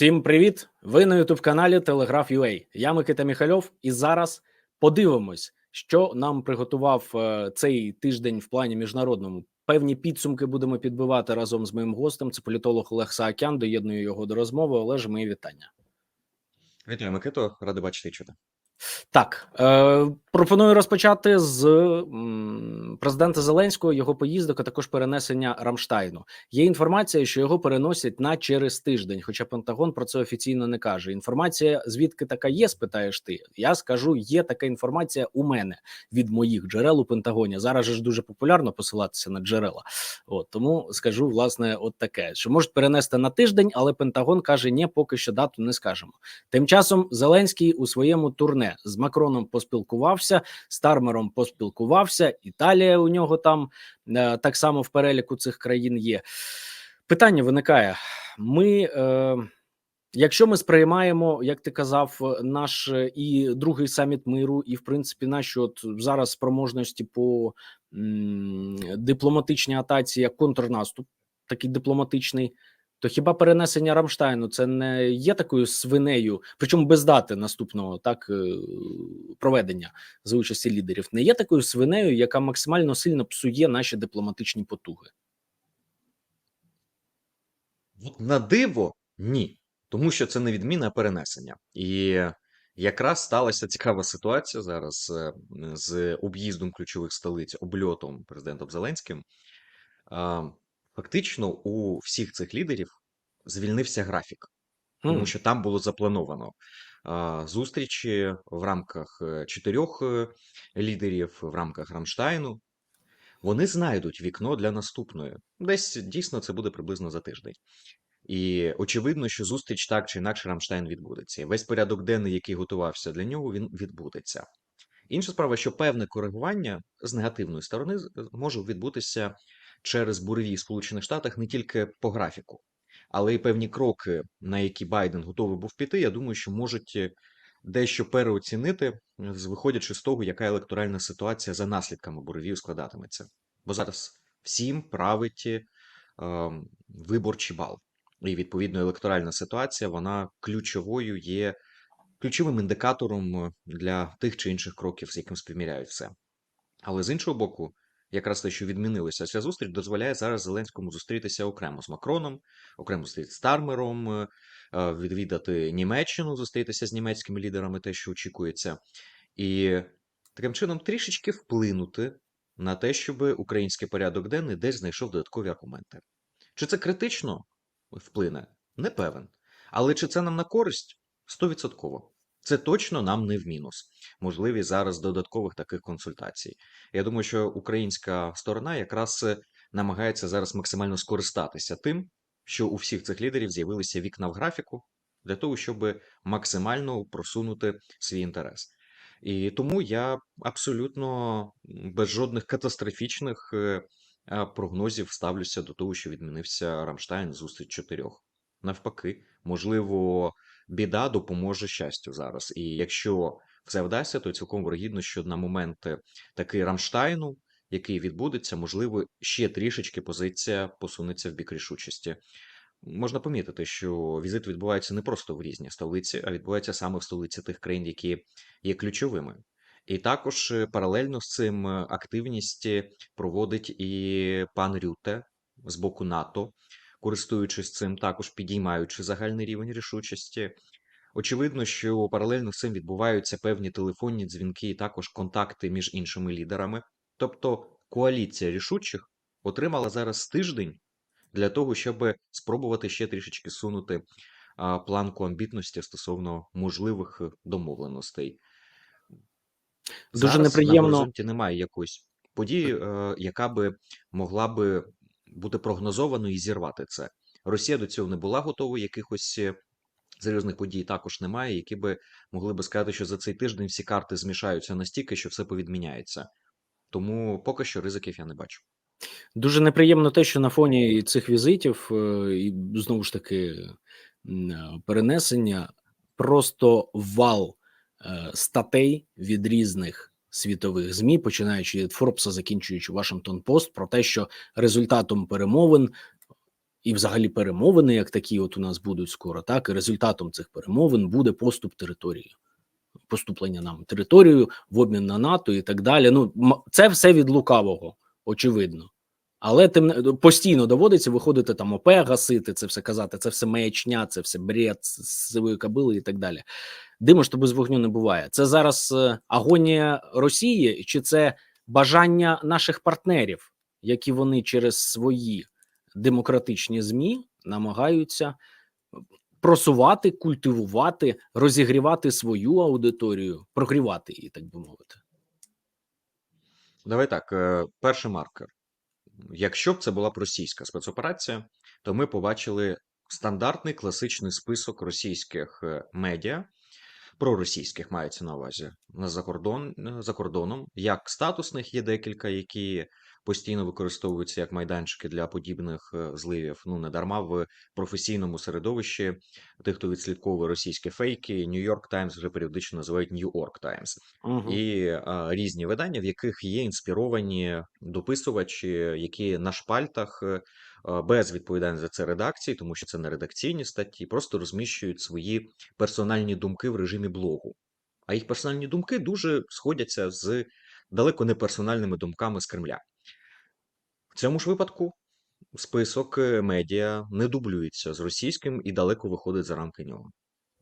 Всім привіт! Ви на youtube каналі Телеграф UA. Я Микита Міхальов, і зараз подивимось, що нам приготував е, цей тиждень в плані міжнародному. Певні підсумки будемо підбивати разом з моїм гостем. Це політолог Олег Саакян. Доєдную його до розмови. Олеже, мої вітання. Вітаю, Микито, радий бачити чути. Так е, пропоную розпочати з м, президента Зеленського, його поїздок, а також перенесення Рамштайну. Є інформація, що його переносять на через тиждень, хоча Пентагон про це офіційно не каже. Інформація звідки така є? Спитаєш ти. Я скажу, є така інформація у мене від моїх джерел у Пентагоні. Зараз ж дуже популярно посилатися на джерела. От тому скажу власне, от таке, що можуть перенести на тиждень, але Пентагон каже: ні, поки що дату не скажемо. Тим часом Зеленський у своєму турне з Макроном поспілкувався, з Тармером поспілкувався. Італія у нього там е, так само в переліку цих країн є. Питання виникає: ми. Е, Якщо ми сприймаємо, як ти казав, наш і другий саміт миру, і в принципі наші от зараз спроможності по м, дипломатичній атаці як контрнаступ, такий дипломатичний, то хіба перенесення Рамштайну це не є такою свинею, причому без дати наступного так е, проведення за участі лідерів, не є такою свинею, яка максимально сильно псує наші дипломатичні потуги? От на диво ні, тому що це не відміна, а перенесення. І якраз сталася цікава ситуація зараз е, з об'їздом ключових столиць, обльотом президентом Зеленським. Фактично, у всіх цих лідерів звільнився графік, тому що там було заплановано а, зустрічі в рамках е, чотирьох е, лідерів, в рамках Рамштайну. Вони знайдуть вікно для наступної. Десь дійсно це буде приблизно за тиждень. І очевидно, що зустріч так чи інакше Рамштайн відбудеться. Весь порядок денний, який готувався для нього, він відбудеться. Інша справа, що певне коригування з негативної сторони з- може відбутися через буревій в Сполучених Штатах не тільки по графіку, але й певні кроки, на які Байден готовий був піти. Я думаю, що можуть е, дещо переоцінити, виходячи з того, яка електоральна ситуація за наслідками буревів складатиметься. Бо зараз всім править е, ем, виборчий бал. І відповідно електоральна ситуація вона ключовою є ключовим індикатором е, для тих чи інших кроків, з яким співміряють все. Але з іншого боку, якраз те, що відмінилося ця зустріч, дозволяє зараз Зеленському зустрітися окремо з Макроном, окремо з Тармером, е, е, відвідати Німеччину, зустрітися з німецькими лідерами, те, що очікується, і таким чином трішечки вплинути на те, щоб український порядок денний десь знайшов додаткові аргументи. Чи це критично вплине? Не певен. Але чи це нам на користь? Стовідсотково. Це точно нам не в мінус. Можливість зараз додаткових таких консультацій. Я думаю, що українська сторона якраз е, намагається зараз максимально скористатися тим, що у всіх цих лідерів з'явилися вікна в графіку для того, щоб максимально просунути свій інтерес. І тому я абсолютно без жодних катастрофічних е, прогнозів ставлюся до того, що відмінився Рамштайн зустріч чотирьох. Навпаки, можливо, біда допоможе щастю зараз. І якщо все вдасться, то цілком вирогідно, що на момент такий Рамштайну, який відбудеться, можливо, ще трішечки позиція посунеться в бік рішучості. Можна помітити, що візит відбувається не просто в різні столиці, а відбувається саме в столиці тих країн, які є ключовими. І також е, паралельно з цим е, активність е, проводить і пан Рюте з боку НАТО, користуючись цим, також підіймаючи загальний рівень рішучості. Очевидно, що паралельно з цим відбуваються певні телефонні дзвінки і також контакти між іншими лідерами. Тобто коаліція рішучих отримала зараз тиждень для того, щоб спробувати ще трішечки сунути планку амбітності стосовно можливих е, домовленостей. Дуже Зараз на неприємно. горизонті немає якоїсь події, е, яка би могла би бути прогнозованою і зірвати це. Росія до цього не була готова, якихось е, серйозних подій також немає, які би могли би сказати, що за цей тиждень всі карти змішаються настільки, що все повідміняється. Тому поки що ризиків я не бачу. Дуже неприємно те, що на фоні цих візитів е, і знову ж таки е, перенесення просто вал статей від різних світових змі, починаючи від Форбса, закінчуючи Вашингтон Пост, про те, що результатом перемовин і взагалі перемовини, як такі, от у нас будуть скоро, так і результатом цих перемовин буде поступ території, поступлення нам територію в обмін на НАТО і так далі. Ну це все від лукавого, очевидно. Але тим постійно доводиться виходити там ОП, гасити це все казати. Це все маячня, це все бред з сивої кабили і так далі. Димо ж то без вогню не буває. Це зараз е, агонія Росії, чи це бажання наших партнерів, які вони через свої демократичні змі намагаються просувати, культивувати, розігрівати свою аудиторію, прогрівати її, так би мовити. Давай так, е, перший маркер. Якщо б це була б російська спецоперація, то ми побачили стандартний класичний список російських е, медіа, проросійських мається на увазі на закордон, е, за кордоном. Як статусних є декілька, які постійно використовуються як майданчики для подібних е, зливів. Ну не дарма в професійному середовищі тих, хто відслідковує російські фейки, New York Times вже періодично називають New York Times Угу. і а, різні видання, в яких є інспіровані дописувачі, які на шпальтах е, без відповідальності за це редакції, тому що це не редакційні статті, просто розміщують свої персональні думки в режимі блогу. А їх персональні думки дуже сходяться з далеко не персональними думками з Кремля. В цьому ж випадку список е, медіа не дублюється з російським і далеко виходить за рамки нього.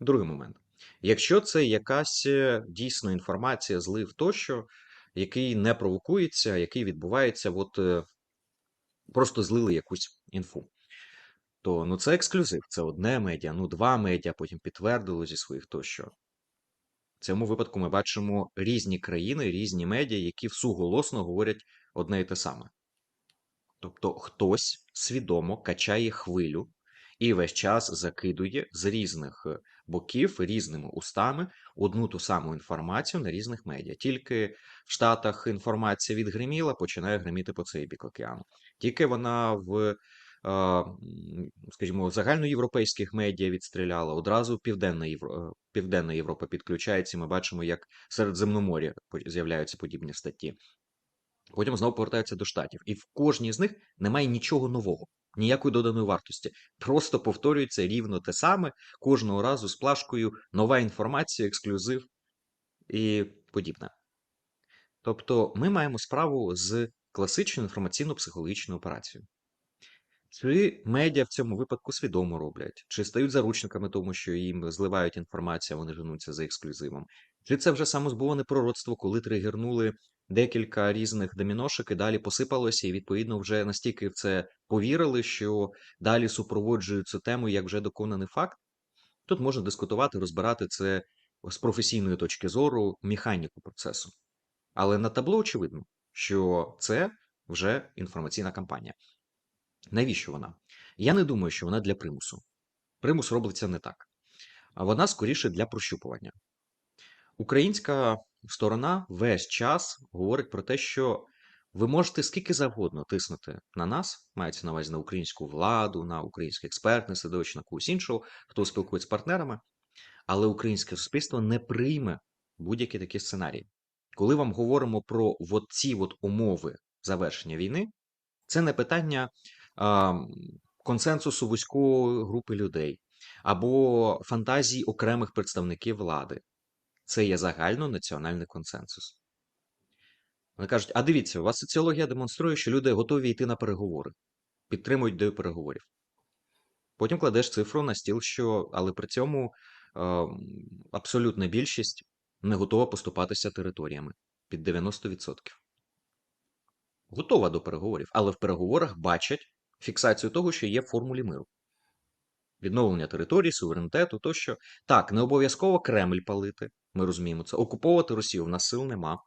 Другий момент. Якщо це якась е, дійсно інформація, злив тощо, який не провокується, який відбувається, от е, просто злили якусь інфу, то ну це ексклюзив, це одне медіа, ну два медіа, потім підтвердило зі своїх тощо. В цьому випадку ми бачимо різні країни, різні медіа, які всуголосно говорять одне і те саме. Тобто хтось свідомо качає хвилю і весь час закидує з різних е, боків, різними устами одну ту саму інформацію на різних медіа. Тільки в Штатах інформація відгриміла, починає гриміти по цей бік океану. Тільки вона в, е, скажімо, загальноєвропейських медіа відстріляла, одразу Південна, Євро... е, Південна Європа підключається, ми бачимо, як в Середземномор'я по- з'являються подібні статті. Потім знову повертаються до штатів, і в кожній з них немає нічого нового, ніякої доданої вартості. Просто повторюється рівно те саме кожного разу з плашкою нова інформація, ексклюзив і подібне. Тобто, ми маємо справу з класичною інформаційно-психологічною операцією. Чи медіа в цьому випадку свідомо роблять, чи стають заручниками тому, що їм зливають інформацію, вони женуться за ексклюзивом, чи це вже самозбуване пророцтво, коли тригернули декілька різних доміношок і далі посипалося, і відповідно вже настільки в це повірили, що далі супроводжують цю тему як вже доконаний факт. Тут можна дискутувати, розбирати це з професійної точки зору, механіку процесу. Але на табло очевидно, що це вже інформаційна кампанія. Навіщо вона? Я не думаю, що вона для примусу. Примус робиться не так. А вона скоріше для прощупування. Українська сторона весь час говорить про те, що ви можете скільки завгодно тиснути на нас, мається на увазі на українську владу, на українське експертне середовище, на когось іншого, хто спілкується з партнерами, але українське суспільство не прийме будь-які такі сценарії. Коли вам говоримо про от ці от умови завершення війни, це не питання а, консенсусу вузької групи людей або фантазій окремих представників влади. Це є загальнонаціональний консенсус. Вони кажуть: а дивіться, у вас соціологія демонструє, що люди готові йти на переговори, підтримують ідею переговорів. Потім кладеш цифру на стіл, що, але при цьому е, абсолютна більшість не готова поступатися територіями під 90%. Готова до переговорів, але в переговорах бачать фіксацію того, що є в формулі миру. Відновлення території, суверенітету тощо. Так, не обов'язково Кремль палити, ми розуміємо це. Окуповувати Росію в нас сил нема.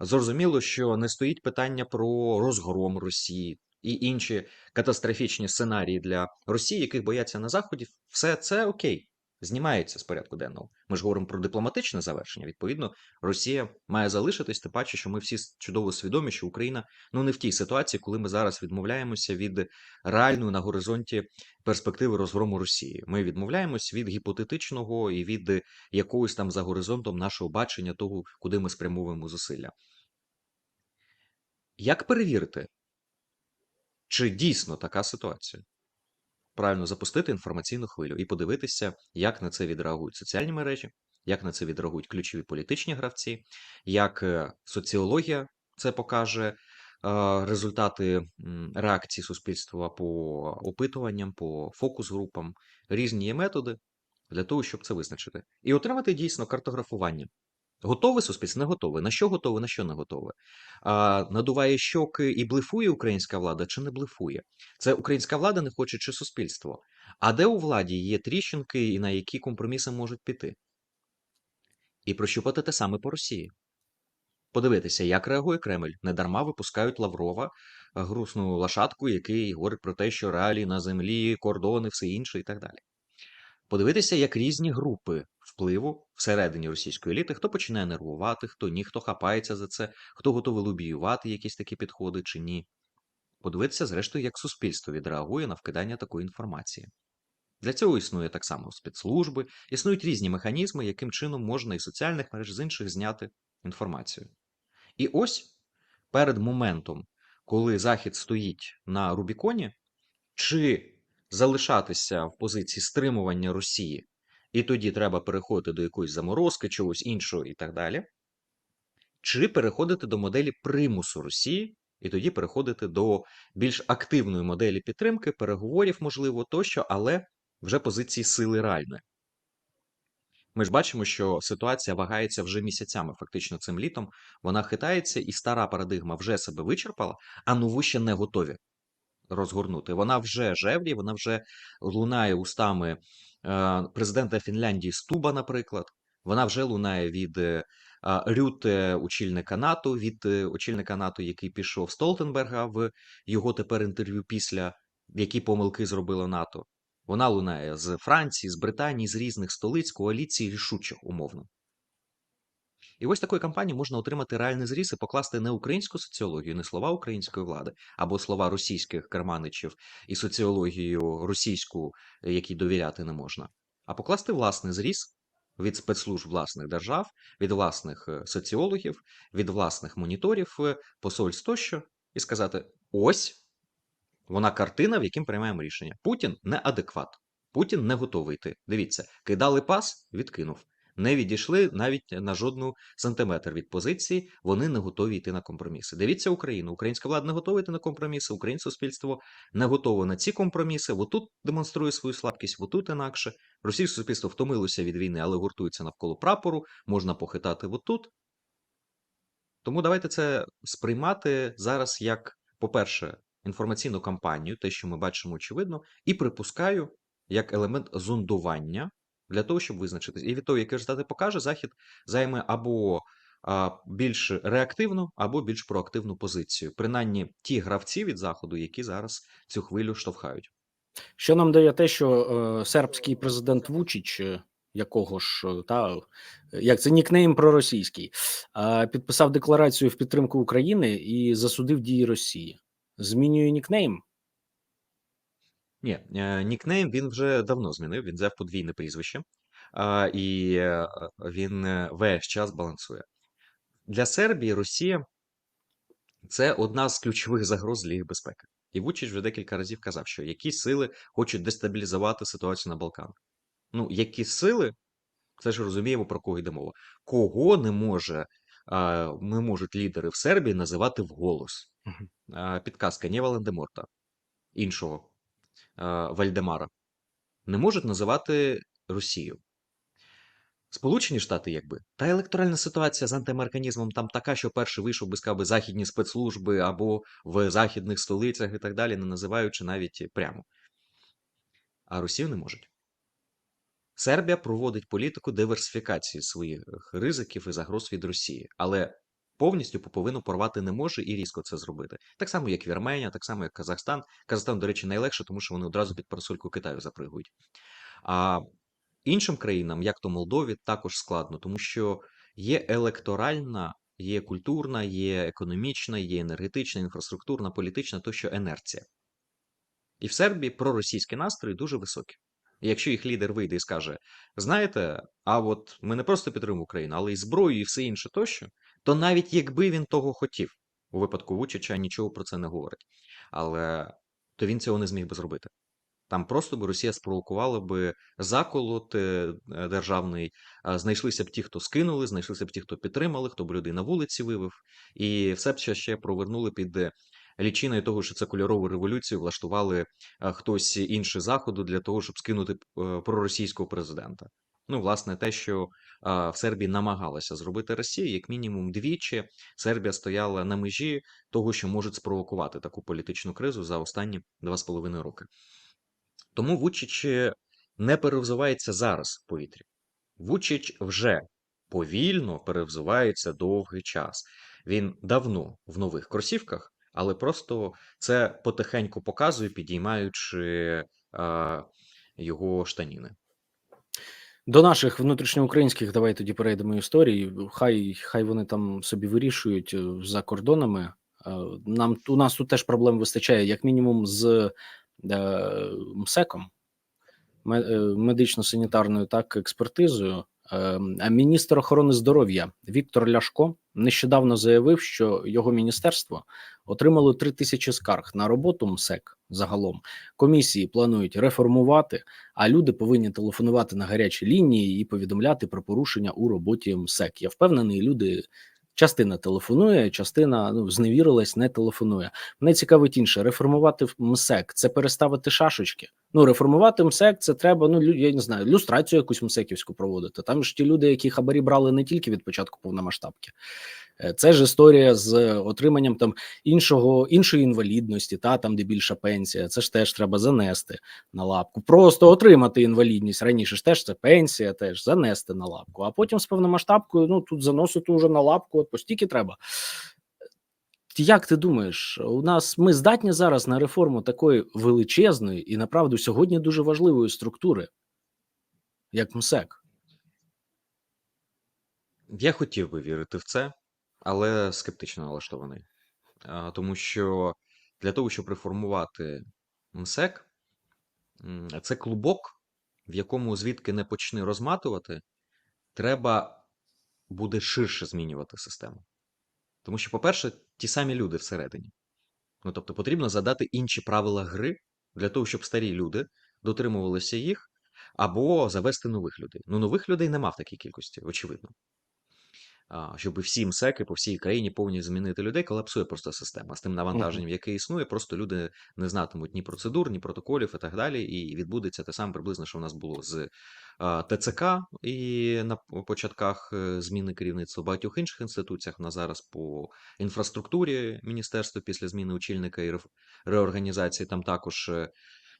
Зрозуміло, що не стоїть питання про розгром Росії і інші катастрофічні сценарії для Росії, яких бояться на Заході. Все це окей, знімається з порядку денного. Ми ж говоримо про дипломатичне завершення. Відповідно, Росія має залишитись, тим паче, що ми всі чудово свідомі, що Україна ну не в тій ситуації, коли ми зараз відмовляємося від реальної на горизонті перспективи розгрому Росії. Ми відмовляємось від гіпотетичного і від якогось там за горизонтом нашого бачення того, куди ми спрямовуємо зусилля. Як перевірити, чи дійсно така ситуація? Правильно запустити інформаційну хвилю і подивитися, як на це відреагують соціальні мережі, як на це відреагують ключові політичні гравці, як е, соціологія це покаже. е, Результати реакції суспільства по опитуванням, по фокус-групам, різні є методи для того, щоб це визначити. І отримати дійсно картографування. Готове суспільство? Не готове. На що готове, на що не готове? А, надуває щоки і блефує українська влада чи не блефує? Це українська влада не хоче чи суспільство? А де у владі є тріщинки і на які компроміси можуть піти? І прощупати те саме по Росії. Подивитися, як реагує Кремль. Недарма випускають Лаврова, грустну лошадку, який говорить про те, що реалії на землі, кордони, все інше і так далі. Подивитися, як різні групи впливу всередині російської еліти, хто починає нервувати, хто ні, хто хапається за це, хто готовий лобіювати якісь такі підходи чи ні. Подивитися, зрештою, як суспільство відреагує на вкидання такої інформації. Для цього існує так само спецслужби, існують різні механізми, яким чином можна із соціальних мереж з інших зняти інформацію. І ось перед моментом, коли Захід стоїть на Рубіконі, чи залишатися в позиції стримування Росії, і тоді треба переходити до якоїсь заморозки, чогось іншого і так далі, чи переходити до моделі примусу Росії, і тоді переходити до більш активної моделі підтримки, переговорів, можливо, тощо, але вже позиції сили реальної. Ми ж бачимо, що ситуація вагається вже місяцями, фактично цим літом. Вона хитається, і стара парадигма вже себе вичерпала, а нову ще не готові розгорнути. Вона вже жевріє, вона вже лунає устами президента Фінляндії Стуба, наприклад. Вона вже лунає від е, Рюте, очільника НАТО, від е, очільника НАТО, який пішов Столтенберга в його тепер інтерв'ю після які помилки зробило НАТО. Вона лунає з Франції, з Британії, з різних столиць, коаліції рішучих умовно. І ось такої кампанії можна отримати реальний зріз і покласти не українську соціологію, не слова української влади, або слова російських керманичів і соціологію російську, е, якій довіряти не можна, а покласти власний зріз від спецслужб власних держав, від власних е, соціологів, від власних моніторів, е, посольств тощо, і сказати: ось вона картина, в яким приймаємо рішення. Путін неадекват. Путін не готовий йти. Дивіться, кидали пас, відкинув. Не відійшли навіть на жодну сантиметр від позиції. Вони не готові йти на компроміси. Дивіться Україну. Українська влада не готова йти на компроміси. Українське суспільство не готове на ці компроміси. Отут демонструє свою слабкість, отут інакше. Російське суспільство втомилося від війни, але гуртується навколо прапору. Можна похитати отут. Тому давайте це сприймати зараз як, по-перше, інформаційну кампанію, те, що ми бачимо очевидно, і припускаю як елемент зондування для того, щоб визначитись. І від того, які результати покаже, Захід займе або більш реактивну, або більш проактивну позицію. Принаймні ті гравці від заходу, які зараз цю хвилю штовхають. Що нам дає те, що е, сербський президент Вучич, е, якого ж е, та як це нікнейм проросійський, підписав декларацію в підтримку України і засудив дії Росії. Змінює нікнейм. Ні, е, нікнейм він вже давно змінив. Він взяв подвійне прізвище, а, і е, він е, весь час балансує. Для Сербії Росія це одна з ключових загроз для їх безпеки. І Вучич вже декілька разів казав, що які сили хочуть дестабілізувати ситуацію на Балканах. Ну, які сили, це ж розуміємо, про кого йде мова. Кого не може, а, не можуть лідери в Сербії називати вголос. Підказка не Валендеморта, іншого Вальдемара. Не можуть називати Росію. Сполучені Штати, якби та електоральна ситуація з антиамериканізмом там така, що перший вийшов би сказав би західні спецслужби або в західних столицях і так далі, не називаючи навіть прямо. А Росію не можуть. Сербія проводить політику диверсифікації своїх ризиків і загроз від Росії, але повністю поповину порвати не може і різко це зробити. Так само, як Вірменія, так само, як Казахстан. Казахстан, до речі, найлегше, тому що вони одразу під парасольку Китаю запригують. А іншим країнам, як то Молдові, також складно, тому що є електоральна, є культурна, є економічна, є енергетична, інфраструктурна, політична, тощо інерція. І в Сербії проросійські настрої дуже високі. Якщо їх лідер вийде і скаже: знаєте, а от ми не просто підтримуємо Україну, але й зброю, і все інше тощо, то навіть якби він того хотів, у випадку Вучича нічого про це не говорить. Але то він цього не зміг би зробити. Там просто би Росія спровокувала би заколот е, е, державний, знайшлися б ті, хто скинули, знайшлися б ті, хто підтримали, хто б людей на вулиці вивів, і все б ще, провернули під е, лічиною того, що це кольорову революцію влаштували хтось інший заходу для того, щоб скинути проросійського президента. Ну, власне, те, що в Сербії намагалася зробити Росія, як мінімум двічі Сербія стояла на межі того, що можуть спровокувати таку політичну кризу за останні два з половиною роки. Тому Вучич е, не перевзувається зараз в повітрі. Вучич вже повільно перевзувається довгий час. Він давно в нових кросівках, але просто це потихеньку показує, підіймаючи а, його штаніни. До наших внутрішньоукраїнських давай тоді перейдемо історії. Хай хай вони там собі вирішують е, за кордонами. Е, Нам у нас тут теж проблем вистачає, як мінімум, з е, МСЕКом, е, медично-санітарною так експертизою. Е, А міністр охорони здоров'я Віктор Ляшко нещодавно заявив, що його міністерство отримало три тисячі скарг на роботу МСЕК загалом. Комісії планують реформувати, а люди повинні телефонувати на гарячі лінії і повідомляти про порушення у роботі МСЕК. Я впевнений, люди. Частина телефонує, частина ну зневірилась, не телефонує. Мене цікавить інше: реформувати МСЕК це переставити шашечки. Ну реформувати МСЕК це треба. Ну я не знаю, люстрацію якусь МСЕКівську проводити. Там ж ті люди, які хабарі брали не тільки від початку повномасштабки. Е, Це ж історія з отриманням там іншого іншої інвалідності, та там де більша пенсія. Це ж теж треба занести на лапку. Просто отримати інвалідність раніше ж теж це пенсія, теж занести на лапку. А потім з повномасштабкою, ну тут заносити вже на лапку, от постільки треба. Як ти думаєш, у нас ми здатні зараз на реформу такої величезної і направду сьогодні дуже важливої структури, як МСЕК? Я хотів би вірити в це, але скептично налаштований. Тому що для того, щоб реформувати МСЕК, це клубок, в якому звідки не почни розматувати, треба буде ширше змінювати систему. Тому що, по-перше, ті самі люди всередині. Ну, тобто потрібно задати інші правила гри для того, щоб старі люди дотримувалися їх, або завести нових людей. Ну, нових людей нема в такій кількості, очевидно. Щоб всі МСЕКи по всій країні повністю змінити людей, колапсує просто система. З тим навантаженням, яке існує, просто люди не знатимуть ні процедур, ні протоколів і так далі. І відбудеться те саме приблизно, що в нас було з ТЦК і на початках е, зміни керівництва в багатьох інших інституціях. На зараз по інфраструктурі міністерства після зміни очільника і реорганізації там також. е,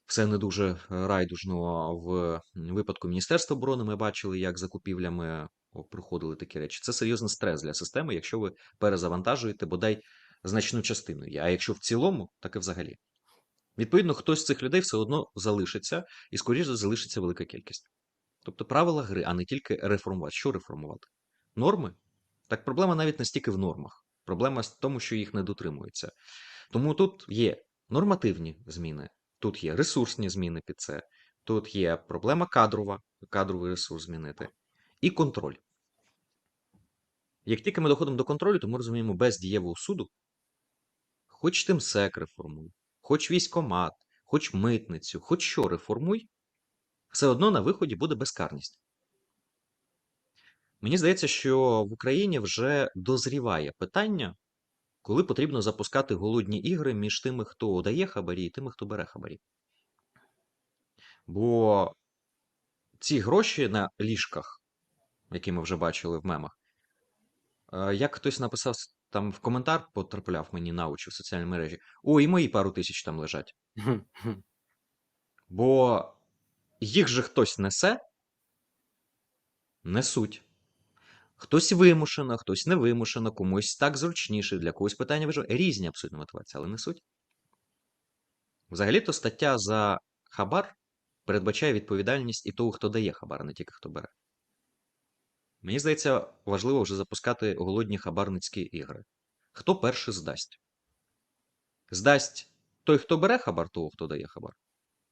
Все не дуже е, райдужно в випадку Міністерства оборони. Ми бачили, як закупівлями проходили такі речі. Це серйозний стрес для системи, якщо ви перезавантажуєте бодай значну частину. А якщо в цілому, так і взагалі. Відповідно, хтось з цих людей все одно залишиться, і скоріше залишиться велика кількість. Тобто правила гри, а не тільки реформувати. Що реформувати? Норми? Так проблема навіть не стільки в нормах. Проблема в тому, що їх не дотримуються. Тому тут є нормативні зміни, тут є ресурсні зміни під це, тут є проблема кадрова, кадровий ресурс змінити, і контроль. Як тільки ми доходимо до контролю, то ми розуміємо, без дієвого суду, хоч ти МСЕК реформуй, хоч військомат, хоч митницю, хоч що реформуй, все одно на виході буде безкарність. Мені здається, що в Україні вже дозріває питання, коли потрібно запускати голодні ігри між тими, хто дає хабарі, і тими, хто бере хабарі. Бо ці гроші на ліжках, які ми вже бачили в мемах, е, як хтось написав там в коментар, потрапляв мені на очі в соціальній мережі. О, і мої пару тисяч там лежать. Бо їх же хтось несе, несуть. Хтось вимушено, хтось не вимушено, комусь так зручніше, для когось питання виживає. Різні абсолютно мотивації, але несуть. Взагалі-то стаття за хабар передбачає відповідальність і того, хто дає хабар, не тільки хто бере. Мені здається, важливо вже запускати голодні хабарницькі ігри. Хто перший здасть? Здасть той, хто бере хабар, того, хто дає хабар.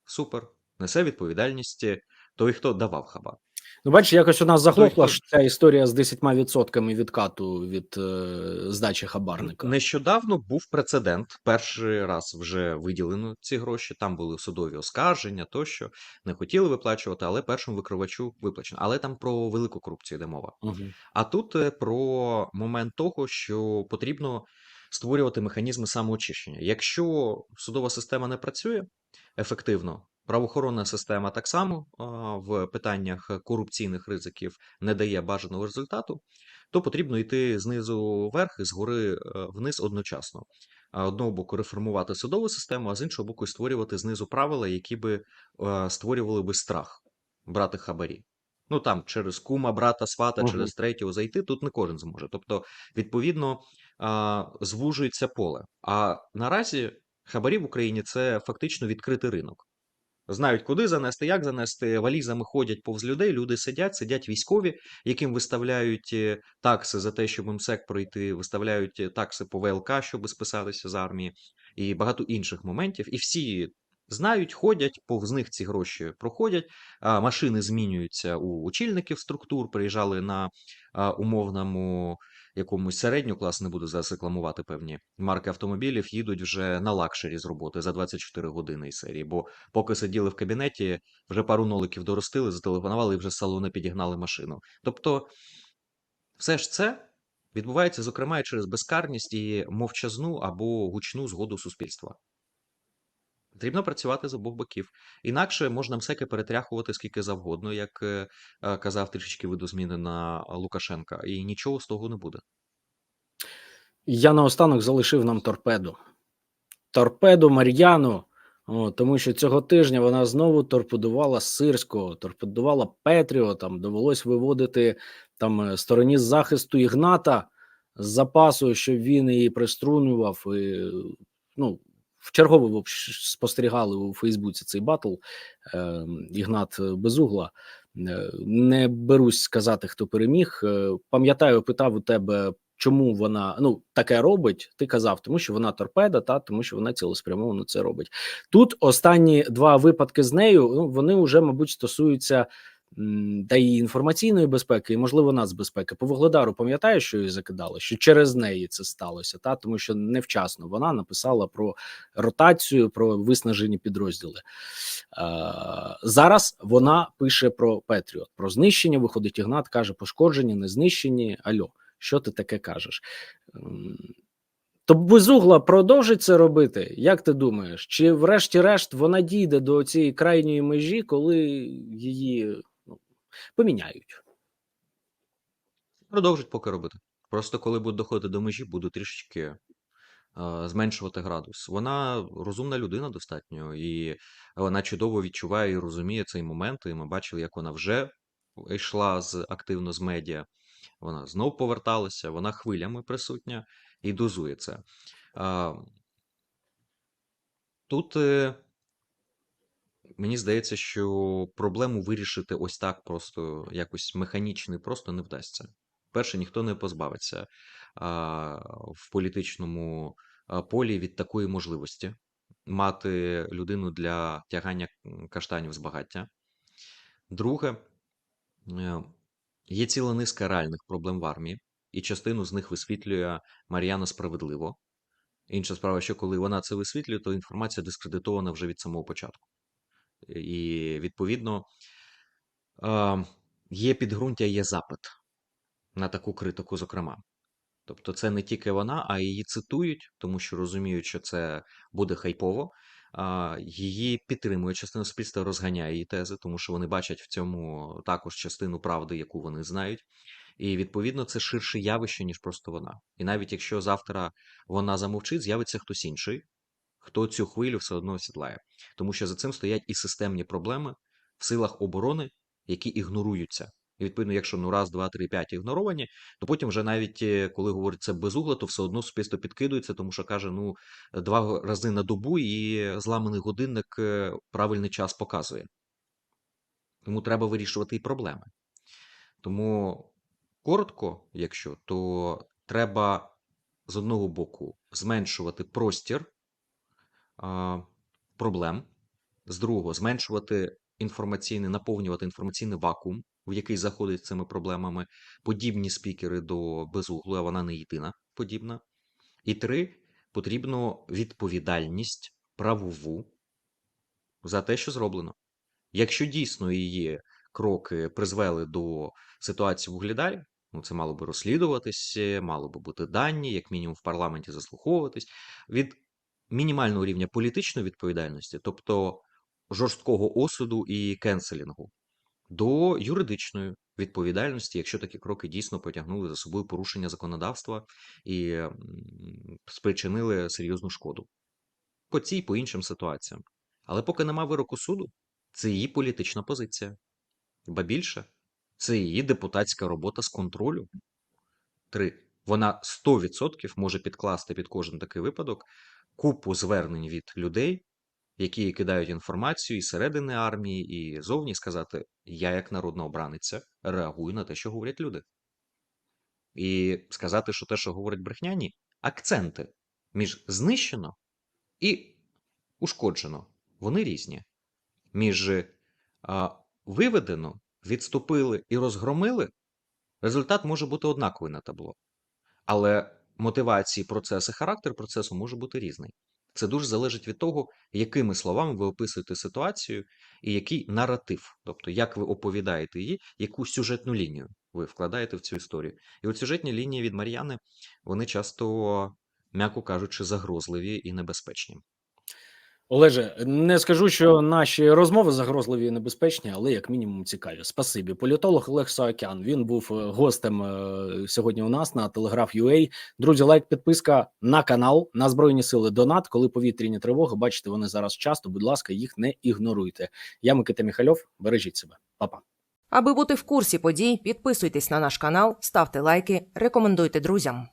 Супер. Несе відповідальність той, хто давав хабар. Ну, бачиш, якось у нас захлопла той- ж ця історія з 10% відкату від е, здачі хабарника. Нещодавно був прецедент. Перший раз вже виділено ці гроші. Там були судові оскарження, тощо не хотіли виплачувати, але першому викривачу виплачено. Але там про велику корупцію йде мова. Мгм. А тут е, про момент того, що потрібно створювати механізми самоочищення. Якщо судова система не працює ефективно, правоохоронна система так само в питаннях корупційних ризиків не дає бажаного результату, то потрібно йти знизу вверх і згори е, вниз одночасно. Одного боку реформувати судову систему, а з іншого боку, створювати знизу правила, які би е, створювали би страх брати хабарі. Ну там через кума, брата, свата, Мгм. через третього зайти, тут не кожен зможе. Тобто, відповідно, звужується поле. А наразі хабарі в Україні це фактично відкритий ринок. Знають, куди занести, як занести. Валізами ходять повз людей. Люди сидять, сидять військові, яким виставляють е, такси за те, щоб МСЕК пройти, виставляють е, такси по ВЛК, щоб списатися з армії, і багато інших моментів. І всі знають, ходять, повз них ці гроші проходять. Машини змінюються у очільників структур. Приїжджали на умовному якомусь середню клас, не буду зараз рекламувати певні марки автомобілів, їдуть вже на лакшері з роботи за 24 години із серії. Бо поки сиділи в кабінеті, вже пару ноликів доростили, зателефонували і вже з салону підігнали машину. Тобто, все ж це відбувається, зокрема, і через безкарність і мовчазну або гучну згоду суспільства. Потрібно працювати з обох боків. Інакше можна МСЕКи перетряхувати скільки завгодно, як е, е, казав трішечки видозміни на Лукашенка, і нічого з того не буде. Я наостанок залишив нам торпеду. Торпеду Мар'яну. Тому що цього тижня вона знову торпедувала Сирського, торпедувала Петріо. Там довелось виводити там е, стороні захисту Ігната з запасу, щоб він її приструнював. І, ну, в чергове спостерігали у Фейсбуці цей батл е, Ігнат Безугла. Е, Не берусь сказати, хто переміг. Е, Пам'ятаю, питав у тебе, чому вона ну таке робить. Ти казав, тому що вона торпеда, та тому що вона цілеспрямовано це робить. Тут останні два випадки з нею. Ну вони вже, мабуть, стосуються та і інформаційної безпеки, і можливо нацбезпеки. По Вугледару пам'ятаєш, що її закидали? Що через неї це сталося, та тому що невчасно вона написала про ротацію, про виснажені підрозділи. Е, зараз вона пише про Петріот, про знищення. Виходить, Ігнат каже: пошкоджені, не знищені. Альо, що ти таке кажеш? То безугла продовжить це робити. Як ти думаєш? Чи врешті-решт вона дійде до цієї крайньої межі, коли її поміняють? Продовжить поки робити. Просто коли буде доходити до межі, буду трішечки е, зменшувати градус. Вона розумна людина достатньо, і вона чудово відчуває і розуміє цей момент. І ми бачили, як вона вже йшла з активно з медіа. Вона знов поверталася, вона хвилями присутня і дозує це. А, Тут е, мені здається, що проблему вирішити ось так просто якось механічно і просто не вдасться. Перше, ніхто не позбавиться а, в політичному полі від такої можливості мати людину для тягання каштанів з багаття. Друге, е, є ціла низка реальних проблем в армії, і частину з них висвітлює Мар'яна справедливо. Інша справа, що коли вона це висвітлює, то інформація дискредитована вже від самого початку. І відповідно е, є підґрунтя, є запит на таку критику, зокрема. Тобто, це не тільки вона, а її цитують, тому що розуміють, що це буде хайпово. Її підтримує частина суспільства, розганяє її тези, тому що вони бачать в цьому також частину правди, яку вони знають. І відповідно це ширше явище, ніж просто вона. І навіть якщо завтра вона замовчить, з'явиться хтось інший, хто цю хвилю все одно осідлає. Тому що за цим стоять і системні проблеми в силах оборони, які ігноруються. І відповідно, якщо ну раз, два, три, п'ять ігноровані, то потім вже навіть е, коли говорить це безугла, то все одно суспільство підкидується, тому що каже: ну два рази на добу і зламаний годинник е, правильний час показує. Тому треба вирішувати і проблеми. Тому коротко, якщо, то треба з одного боку зменшувати простір проблем, з другого зменшувати інформаційний, наповнювати інформаційний вакуум, в який заходить цими проблемами подібні спікери до безуглої, а вона не єдина подібна. І три, потрібно відповідальність правову за те, що зроблено. Якщо дійсно її кроки призвели до ситуації в Угледарі, ну це мало би розслідуватися, мало би бути дані, як мінімум в парламенті заслуховуватись від мінімального рівня політичної відповідальності, тобто жорсткого осуду і кенселінгу, до юридичної відповідальності, якщо такі кроки дійсно потягнули за собою порушення законодавства і спричинили серйозну шкоду. По цій по іншим ситуаціям. Але поки нема вироку суду, це її політична позиція. Ба більше, це її депутатська робота з контролю. Три. Вона 100% може підкласти під кожен такий випадок купу звернень від людей, які кидають інформацію і середини армії, і зовні сказати: Я, як народна обраниця, реагую на те, що говорять люди. І сказати, що те, що говорять брехняні, акценти між знищено і ушкоджено. Вони різні. Між а, виведено, відступили і розгромили, результат може бути однаковий на табло. Але мотивації, процеси, характер процесу може бути різний. Це дуже залежить від того, якими словами ви описуєте ситуацію і який наратив, тобто як ви оповідаєте її, яку сюжетну лінію ви вкладаєте в цю історію. І от сюжетні лінії від Мар'яни, вони часто, м'яко кажучи, загрозливі і небезпечні. Олеже, не скажу, що наші розмови загрозливі і небезпечні, але як мінімум цікаві. Спасибі. Політолог Олег Саакян. Він був е, гостем е, сьогодні у нас на телеграф UA. Друзі, лайк, підписка на канал на Збройні Сили Донат. Коли повітряні тривоги, бачите, вони зараз часто. Будь ласка, їх не ігноруйте. Я Микита Міхальов. Бережіть себе, Па-па. Аби бути в курсі подій, підписуйтесь на наш канал, ставте лайки, рекомендуйте друзям.